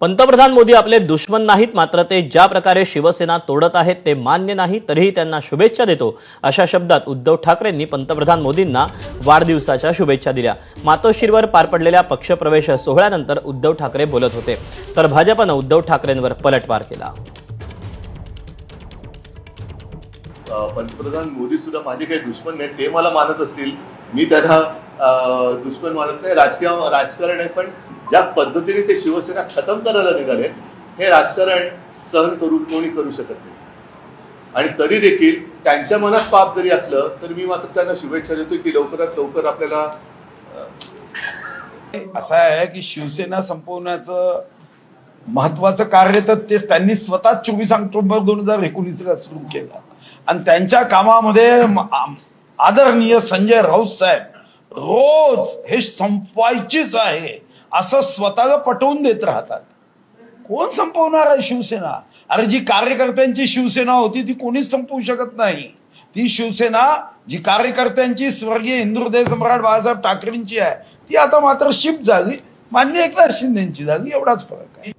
पंतप्रधान मोदी आपले दुश्मन नाहीत मात्र ते ज्या प्रकारे शिवसेना तोडत आहेत ते मान्य नाही तरीही त्यांना शुभेच्छा देतो. अशा शब्दात उद्धव ठाकरेंनी पंतप्रधान मोदींना वाढदिवसाच्या शुभेच्छा दिल्या. मातोश्रीवर पार पडलेल्या पक्षप्रवेश सोहळ्यानंतर उद्धव ठाकरे बोलत होते. तर भाजपनं उद्धव ठाकरेंवर पलटवार केला. पंतप्रधान मोदी सुद्धा माझे काही दुश्मन नाही ते मला मानत असतील. मी त्यांना दुश्मन मानत नाही. राजकीय राजकारण आहे पण ज्या पद्धतीने ते शिवसेना खतम करायला निघाले हे राजकारण सहन करू कोणी करू शकत नाही. आणि तरी देखील त्यांच्या मनात पाप जरी असलं तर मी मात्र त्यांना शुभेच्छा देतो की लवकरात लवकर आपल्याला असं आहे की शिवसेना संपवण्याचं महत्वाचं कार्य तर तेच त्यांनी स्वतः चोवीस ऑक्टोबर दोन हजार एकोणीसला सुरू केलं. आणि त्यांच्या कामामध्ये आम- आदरणीय संजय राऊत साहेब रोज हे संपवायचीच आहे. असं स्वतःला पटवून देत राहतात. कोण संपवणार आहे शिवसेना? अरे जी कार्यकर्त्यांची शिवसेना होती ती कोणीच संपवू शकत नाही. ती शिवसेना जी कार्यकर्त्यांची स्वर्गीय हिंदुहृदय सम्राट बाळासाहेब ठाकरेंची आहे ती आता मात्र शिफ्ट झाली. मान्य एकनाथ शिंदेची झाली. एवढाच फरक आहे.